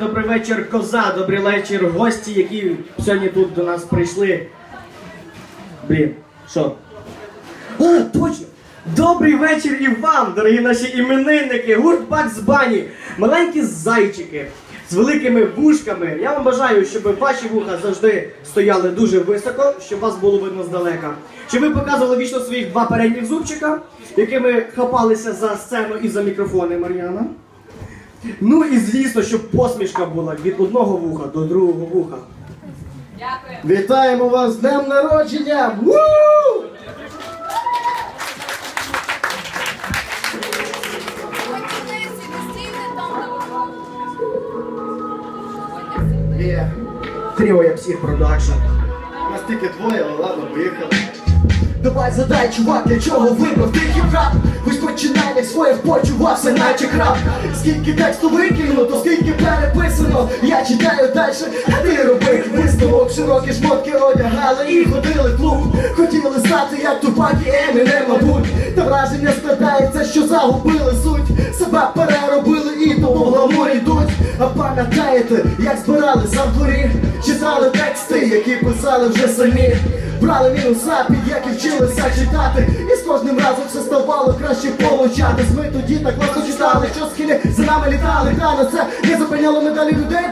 Добрий вечір, коза, добрий вечір, гості, які сьогодні тут до нас прийшли. Блін, що? А, точно! Добрий вечір і вам, дорогі наші іменинники, гурт Бакс Бані, маленькі зайчики з великими вушками. Я вам бажаю, щоб ваші вуха завжди стояли дуже високо, щоб вас було видно здалека. Щоб ви показували вічно своїх два передніх зубчика, якими хапалися за сцену і за мікрофони, Мар'яна. Ну і звісно, щоб посмішка була від одного вуха до другого вуха. Дякую. Вітаємо вас з днем народження! Ву! Є. Тріо я псих продакшн. Нас тільки двоє, але ладно, поїхали. Давай задай, чувак, для чого вибрав ти хіп-рап Хоч починай як своїх почувався, наче краб. Скільки тексту викинуло, то скільки переписано. Я читаю дальше, а ти роби висновок. Широкі шмотки одягали і ходили клуб. Хотіли стати, як Тупак і Емінем, мабуть. Та враження складається, що загубили суть. Себе переробили і тому в гламур йдуть. А пам'ятаєте, як збиралися в дворі Читали тексти, які писали вже самі Брали мінуса, під які вчилися читати. І з кожним разом все ставало краще получатись Ми тоді так класно читали, що схилі за нами літали. Та на це не зупиняло медалі людей,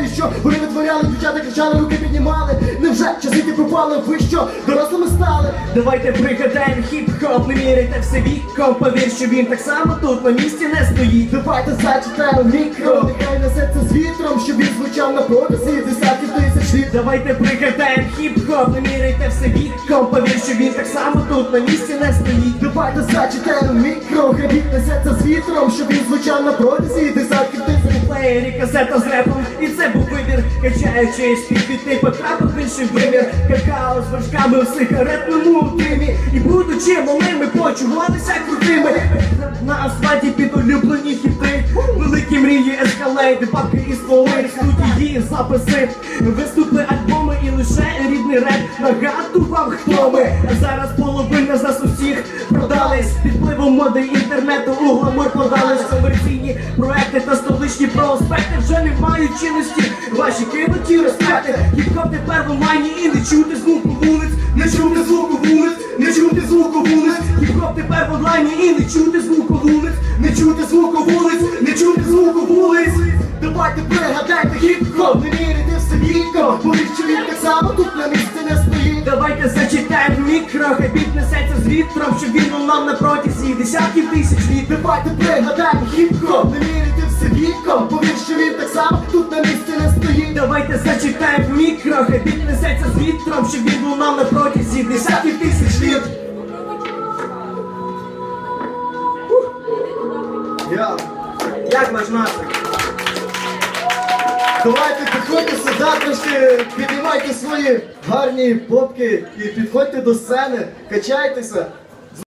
любові, що вони витворяли, дівчата кричали, руки піднімали Невже часи ті пропали, ви що, дорослими стали? Давайте пригадаємо хіп-хоп, не міряйте все віком. Повір, що він так само тут на місці не стоїть. Давайте зачитаємо мікро, нехай несеться з вітром, щоб він звучав на протязі десятків тисяч літ Давайте пригадаємо хіп-хоп, не міряйте все віком. Повір, що він так само тут на місці не стоїть. Давайте зачитаємо мікро, хай він несеться з вітром, щоб він звучав на протязі десятків тисяч плеєрі касета з репом, і це був вибір. Качаючись під піти, потрапив інший вимір. Какао з вершками в сигаретному димі. І будучи малими, почувалися крутими. На асфальті під улюблені хіти. Великі мрії, ескалейди, бабки і стволи, студії, записи, виступи, альбоми і лише рідний реп нагадував, хто ми. Зараз половина з нас усіх продались під впливом моди інтернету. У гламур подались комерційні проекти та столичні проспекти. Вже не мають чинності. Ваші кинуті респекти, хіп-хоп тепер в онлайні і не чути звуку вулиць, не чути звуку вулиць, не чути звуку вулиць, хіп-хоп тепер в онлайні і не чути звуку вулиць, не чути звуку вулиць, не чути звуку вулиць. Давайте пригадайте хіп-хоп, вітром, щоб він лунав на протязі десятків тисяч літ. Давайте пригадаємо хіп-хоп, не вірите в віком Повір, що він так само тут на місці не стоїть Давайте зачитаємо мікро, хай несеться з вітром, щоб він лунав на протязі десятків тисяч літ. Як ваш настрій? Давайте підходьте сюди, трошки піднімайте свої гарні попки і підходьте до сцени, качайтеся.